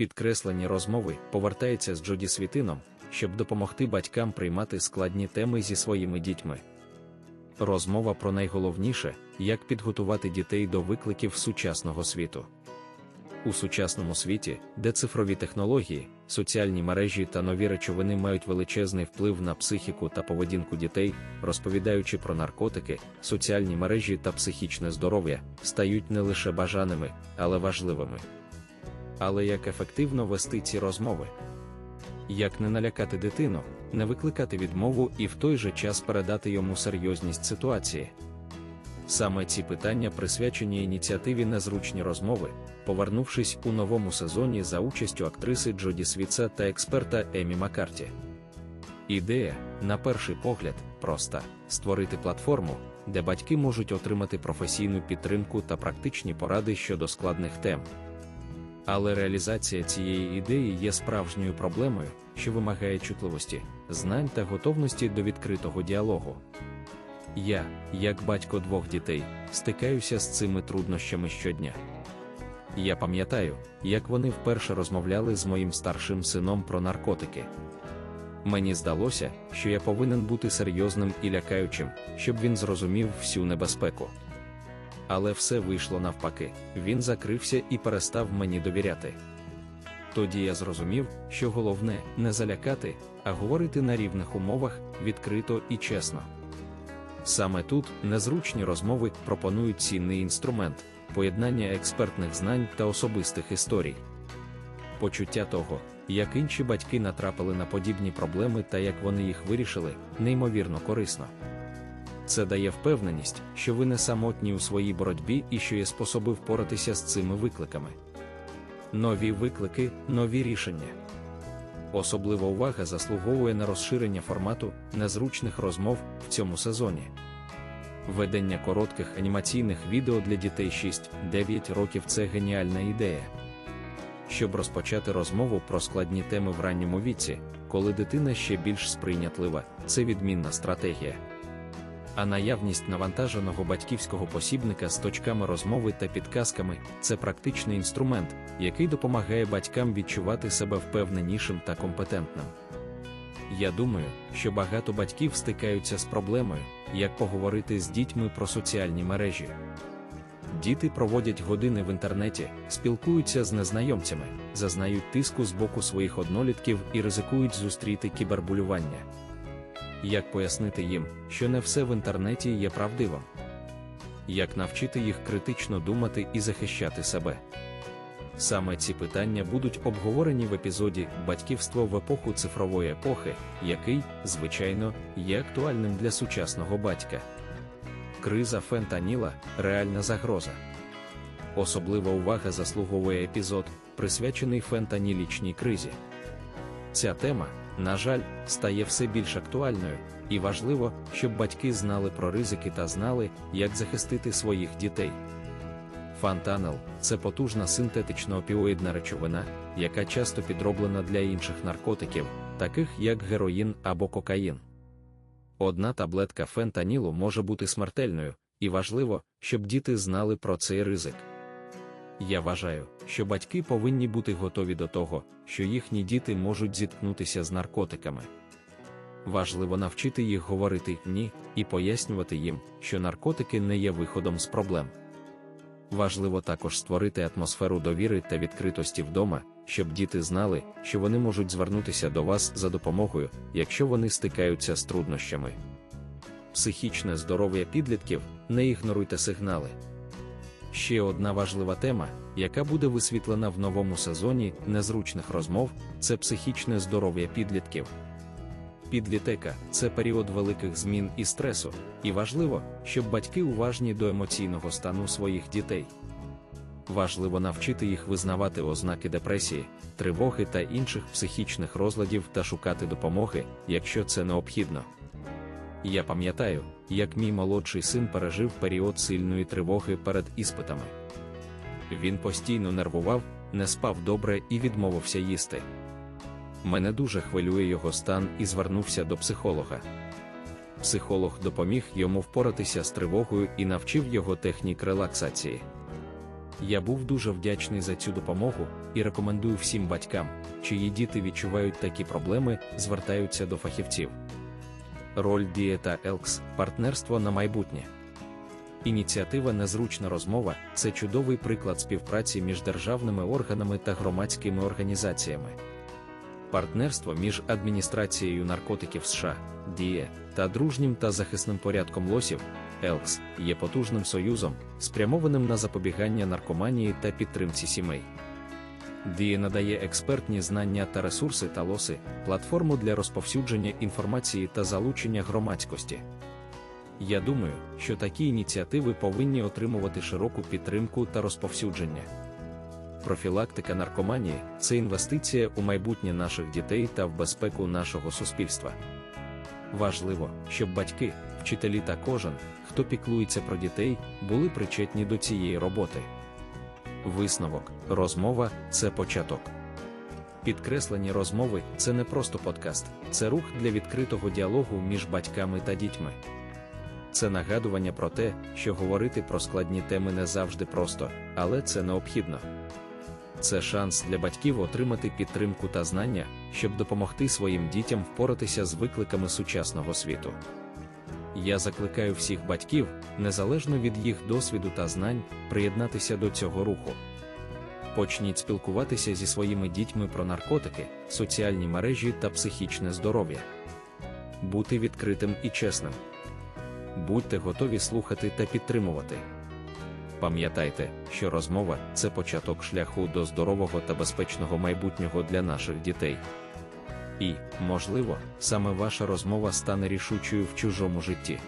Підкреслені розмови повертається з Джоді Світином, щоб допомогти батькам приймати складні теми зі своїми дітьми. Розмова про найголовніше, як підготувати дітей до викликів сучасного світу. У сучасному світі, де цифрові технології, соціальні мережі та нові речовини мають величезний вплив на психіку та поведінку дітей, розповідаючи про наркотики, соціальні мережі та психічне здоров'я, стають не лише бажаними, але важливими. Але як ефективно вести ці розмови? Як не налякати дитину, не викликати відмову і в той же час передати йому серйозність ситуації? Саме ці питання присвячені ініціативі незручні розмови, повернувшись у новому сезоні за участю актриси Джоді Свіца та експерта Емі Маккарті. Ідея, на перший погляд, проста створити платформу, де батьки можуть отримати професійну підтримку та практичні поради щодо складних тем. Але реалізація цієї ідеї є справжньою проблемою, що вимагає чутливості, знань та готовності до відкритого діалогу. Я, як батько двох дітей, стикаюся з цими труднощами щодня. Я пам'ятаю, як вони вперше розмовляли з моїм старшим сином про наркотики. Мені здалося, що я повинен бути серйозним і лякаючим, щоб він зрозумів всю небезпеку. Але все вийшло навпаки, він закрився і перестав мені довіряти. Тоді я зрозумів, що головне не залякати, а говорити на рівних умовах відкрито і чесно. Саме тут незручні розмови пропонують цінний інструмент поєднання експертних знань та особистих історій. Почуття того, як інші батьки натрапили на подібні проблеми та як вони їх вирішили, неймовірно корисно. Це дає впевненість, що ви не самотні у своїй боротьбі і що є способи впоратися з цими викликами. Нові виклики, нові рішення. Особлива увага заслуговує на розширення формату незручних розмов в цьому сезоні. Ведення коротких анімаційних відео для дітей 6-9 років це геніальна ідея. Щоб розпочати розмову про складні теми в ранньому віці, коли дитина ще більш сприйнятлива, це відмінна стратегія. А наявність навантаженого батьківського посібника з точками розмови та підказками це практичний інструмент, який допомагає батькам відчувати себе впевненішим та компетентним. Я думаю, що багато батьків стикаються з проблемою, як поговорити з дітьми про соціальні мережі. Діти проводять години в інтернеті, спілкуються з незнайомцями, зазнають тиску з боку своїх однолітків і ризикують зустріти кібербулювання. Як пояснити їм, що не все в інтернеті є правдивим? Як навчити їх критично думати і захищати себе? Саме ці питання будуть обговорені в епізоді Батьківство в епоху цифрової епохи, який, звичайно, є актуальним для сучасного батька. Криза фентаніла реальна загроза. Особлива увага заслуговує епізод, присвячений фентанілічній кризі. Ця тема, на жаль, стає все більш актуальною, і важливо, щоб батьки знали про ризики та знали, як захистити своїх дітей. Фантанел це потужна синтетична опіоїдна речовина, яка часто підроблена для інших наркотиків, таких як героїн або кокаїн. Одна таблетка фентанілу може бути смертельною, і важливо, щоб діти знали про цей ризик. Я вважаю, що батьки повинні бути готові до того, що їхні діти можуть зіткнутися з наркотиками. Важливо навчити їх говорити ні і пояснювати їм, що наркотики не є виходом з проблем. Важливо також створити атмосферу довіри та відкритості вдома, щоб діти знали, що вони можуть звернутися до вас за допомогою, якщо вони стикаються з труднощами. Психічне здоров'я підлітків не ігноруйте сигнали. Ще одна важлива тема, яка буде висвітлена в новому сезоні незручних розмов, це психічне здоров'я підлітків. Підлітека це період великих змін і стресу, і важливо, щоб батьки уважні до емоційного стану своїх дітей. Важливо навчити їх визнавати ознаки депресії, тривоги та інших психічних розладів та шукати допомоги, якщо це необхідно. Я пам'ятаю, як мій молодший син пережив період сильної тривоги перед іспитами. Він постійно нервував, не спав добре і відмовився їсти. Мене дуже хвилює його стан і звернувся до психолога. Психолог допоміг йому впоратися з тривогою і навчив його технік релаксації. Я був дуже вдячний за цю допомогу, і рекомендую всім батькам, чиї діти відчувають такі проблеми, звертаються до фахівців. Роль Дієта Елкс партнерство на майбутнє. Ініціатива Незручна розмова це чудовий приклад співпраці між державними органами та громадськими організаціями. Партнерство між адміністрацією наркотиків США Діє та дружнім та захисним порядком лосів Елкс є потужним союзом, спрямованим на запобігання наркоманії та підтримці сімей. Діє надає експертні знання та ресурси та лоси, платформу для розповсюдження інформації та залучення громадськості. Я думаю, що такі ініціативи повинні отримувати широку підтримку та розповсюдження. Профілактика наркоманії це інвестиція у майбутнє наших дітей та в безпеку нашого суспільства. Важливо, щоб батьки, вчителі та кожен, хто піклується про дітей, були причетні до цієї роботи. Висновок, розмова це початок. Підкреслені розмови це не просто подкаст, це рух для відкритого діалогу між батьками та дітьми. Це нагадування про те, що говорити про складні теми не завжди просто, але це необхідно. Це шанс для батьків отримати підтримку та знання, щоб допомогти своїм дітям впоратися з викликами сучасного світу. Я закликаю всіх батьків, незалежно від їх досвіду та знань, приєднатися до цього руху. Почніть спілкуватися зі своїми дітьми про наркотики, соціальні мережі та психічне здоров'я. Бути відкритим і чесним. Будьте готові слухати та підтримувати. Пам'ятайте, що розмова це початок шляху до здорового та безпечного майбутнього для наших дітей. І, можливо, саме ваша розмова стане рішучою в чужому житті.